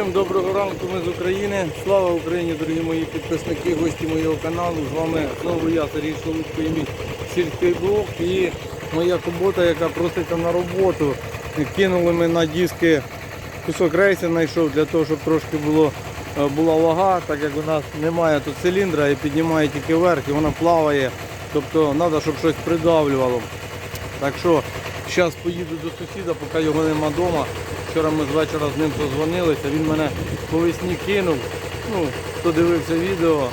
Всім доброго ранку, ми з України. Слава Україні, дорогі мої підписники, гості моєго каналу. З вами знову я, Сергій Шелудько, і мій сільський блог. І моя кубота, яка проситься на роботу. Кинули ми на диски кусок рейсу знайшов для того, щоб трошки було, е, була вага, так як у нас немає тут циліндра і піднімає тільки вверх, і вона плаває. Тобто треба, щоб щось придавлювало. Так що зараз поїду до сусіда, поки його нема вдома. Вчора ми з вечора з ним позвонилися, він мене по весні кинув. Ну, хто дивився відео,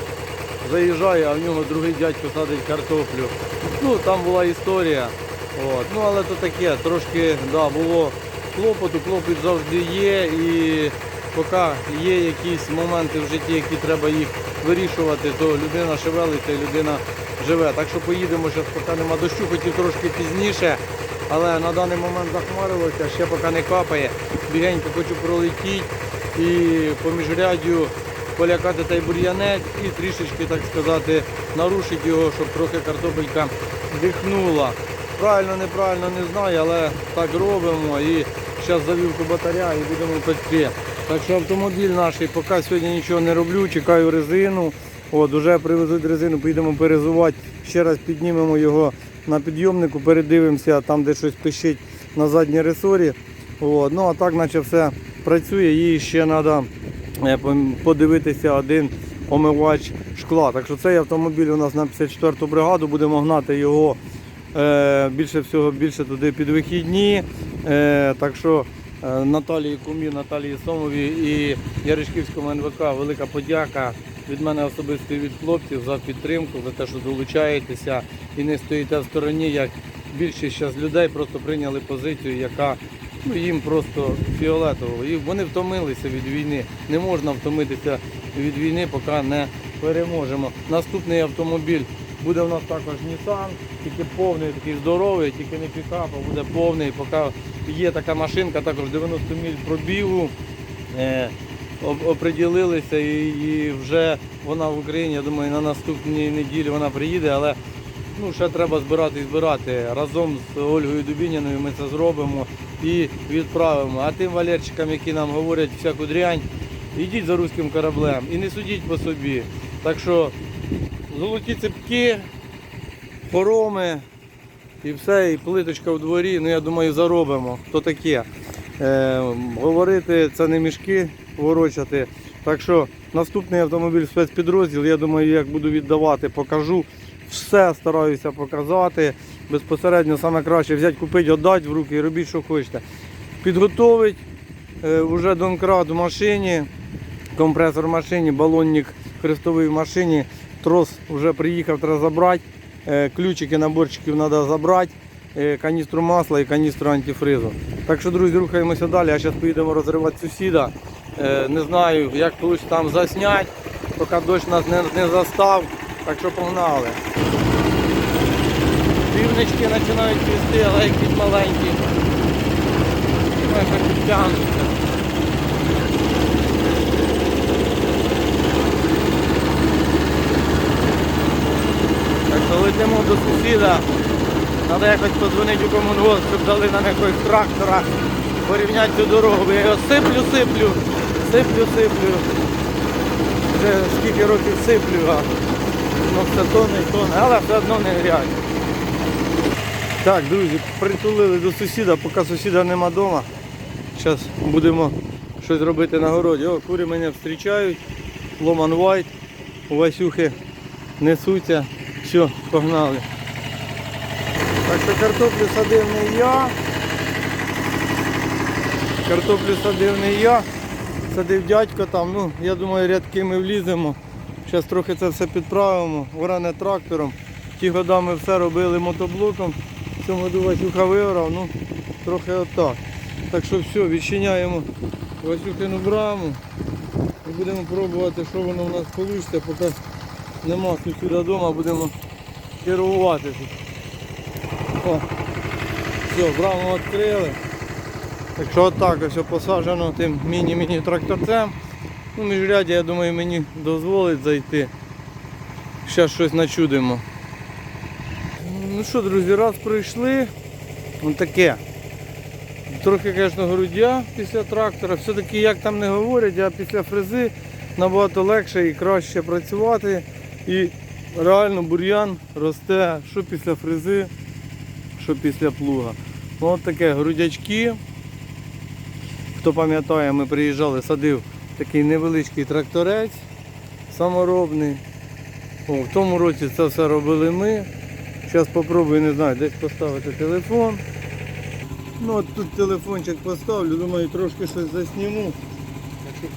заїжджає, а в нього другий дядько садить картоплю. Ну, там була історія. От. Ну, але то таке, трошки да, було клопоту, клопіт завжди є. І поки є якісь моменти в житті, які треба їх вирішувати, то людина шевелиться і людина живе. Так що поїдемо зараз, поки нема дощу, хотів трошки пізніше. Але на даний момент захмарилося, ще поки не капає. Бігенько хочу пролетіти і по міжряддю полякати той бур'янець і трішечки, так сказати, нарушити його, щоб трохи картопелька дихнула. Правильно, неправильно не знаю, але так робимо. І зараз завівку батаря і будемо пекти. Так що автомобіль наш, поки сьогодні нічого не роблю, чекаю резину. От, вже привезуть резину, поїдемо перезувати. Ще раз піднімемо його на підйомнику, передивимося там, де щось пищить на задній ресорі. От. Ну а так, наче все працює, їй ще треба подивитися один омивач шкла. Так що цей автомобіль у нас на 54-ту бригаду, будемо гнати його е, більше всього більше туди під вихідні. Е, так що е, Наталії Кумі, Наталії Сомові і Яришківському НВК велика подяка від мене особисто і від хлопців за підтримку, за те, що долучаєтеся і не стоїте в стороні, як більшість зараз людей просто прийняли позицію, яка ну, їм просто фіолетово. І вони втомилися від війни. Не можна втомитися від війни, поки не переможемо. Наступний автомобіль буде у нас також Nissan, тільки повний, такий здоровий, тільки не пікап, а буде повний. Поки є така машинка, також 90 міль пробігу. Оприділилися і, і вже вона в Україні, я думаю, на наступній неділі вона приїде, але ну, ще треба збирати і збирати. Разом з Ольгою Дубініною ми це зробимо і відправимо. А тим валерчикам, які нам говорять всяку дрянь, йдіть за руським кораблем і не судіть по собі. Так що золоті цепки, хороми і все, і плиточка в дворі, ну я думаю, заробимо. Хто таке? Е, говорити це не мішки ворочати. Так що наступний автомобіль спецпідрозділ, я думаю, як буду віддавати, покажу. Все стараюся показати. Безпосередньо саме краще взяти, купити, віддати в руки і робіть, що хочете. Підготовить е, вже донкрат в машині, компресор в машині, балонник хрестовий в машині, трос вже приїхав, треба забрати. Е, Ключики, наборчиків треба забрати, е, каністру масла і каністру антифризу. Так що, друзі, рухаємося далі. А зараз поїдемо розривати сусіда. Е, Не знаю, як вийде там засняти, поки дощ нас не, не застав. Так що погнали. Півнички починають цвісти, але якісь маленькі. Як підтягнуться. Так що летимо до сусіда. Треба якось подзвонити у комунгос, щоб дали нам якогось трактора, порівняти цю дорогу. Я його сиплю, сиплю, сиплю, сиплю. Вже скільки років сиплю, а ну все тоне і тоне, але все одно не грязь. Так, друзі, притулили до сусіда, поки сусіда нема вдома. Зараз будемо щось робити на городі. О, кури мене зустрічають. Ломан Вайт. У Васюхи несуться. Все, погнали. Так що картоплю садив не я. Картоплю садив не я. Садив дядько там. Ну, я думаю, рядки ми вліземо. Зараз трохи це все підправимо. Оране трактором. Ті года ми все робили мотоблоком. В цьому году Васюха виграв, ну трохи отак. Так що все, відчиняємо Васюхину браму і будемо пробувати, що воно в нас вийде, поки нема сусіда вдома, будемо керувати тут. О, все, браму відкрили. Так що отак ось посаджено тим міні-міні тракторцем. Ну, міжряді, я думаю, мені дозволить зайти. Зараз щось начудимо. Ну що, друзі, раз прийшли. Ось таке. трохи, звісно, грудя після трактора. Все-таки, як там не говорять, а після фрези набагато легше і краще працювати. І реально бур'ян росте що після фрези, що після плуга. От таке грудячки. Хто пам'ятає, ми приїжджали, садив такий невеличкий тракторець саморобний. В тому році це все робили ми. Зараз спробую, не знаю, десь поставити телефон. Ну от тут телефончик поставлю, думаю, трошки щось засніму. Так що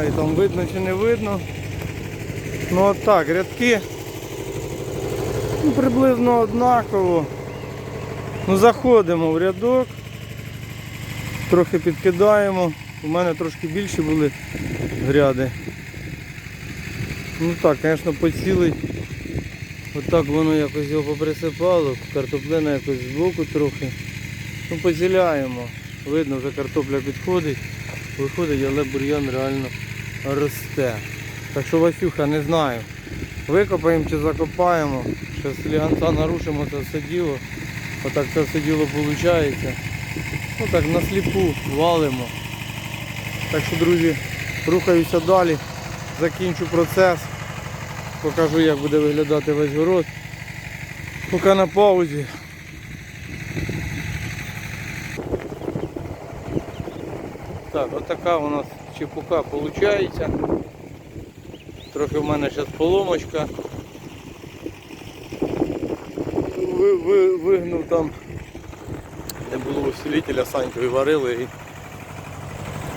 знаю, там видно чи не видно. Ну от так, рядки ну, приблизно однаково. Ну, заходимо в рядок, трохи підкидаємо. У мене трошки більші були гряди. Ну так, звісно, поцілий. Отак воно якось його поприсипало, картоплина якось збоку трохи. Ну, поціляємо. Видно, вже картопля підходить, виходить, але бур'ян реально росте. Так що Васюха, не знаю. Викопаємо чи закопаємо. Зараз сліганця нарушимо це все діло. Отак це все діло виходить. Ну так на сліпу валимо. Так що, друзі, рухаюся далі, закінчу процес, покажу, як буде виглядати весь город. Поки на паузі. Так, отака у нас чепука виходить. Трохи в мене зараз поломочка. Ви, ви, вигнув там, де було усилителя, Санькою варили і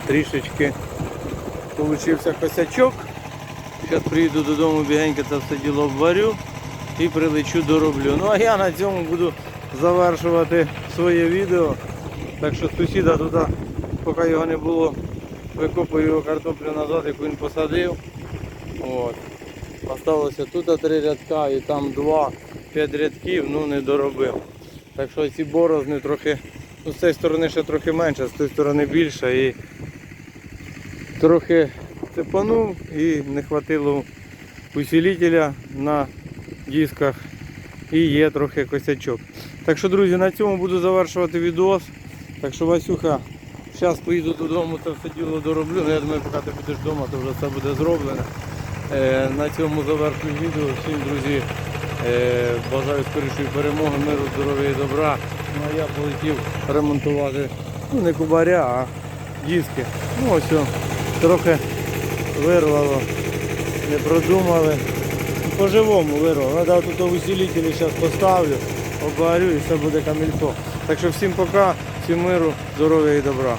трішечки получився косячок. Зараз приїду додому бігенько це все діло обварю і прилечу дороблю. Ну а я на цьому буду завершувати своє відео. Так що сусіда туди, поки його не було, викопую його картоплю назад, яку він посадив. От. Осталося тут три рядка і там два, п'ять рядків, ну не доробив. Так що ці борозни трохи, ну з цієї сторони ще трохи менше, з тієї сторони більше і трохи цепанув і не хватило усилителя на дисках і є трохи косячок. Так що, друзі, на цьому буду завершувати відос. Так що Васюха, зараз поїду додому, це все діло дороблю. Ну, я думаю, поки ти будеш вдома, то вже все буде зроблено. Е, на цьому завершую відео. Всім, друзі, е, бажаю скорішої перемоги, миру, здоров'я і добра. Ну а я полетів ремонтувати ну, не кубаря, а диски. Ну ось трохи вирвало, не продумали. По-живому вирвало. Треба тут усилителі зараз поставлю, обварю і все буде камільфо. Так що всім пока, всім миру, здоров'я і добра.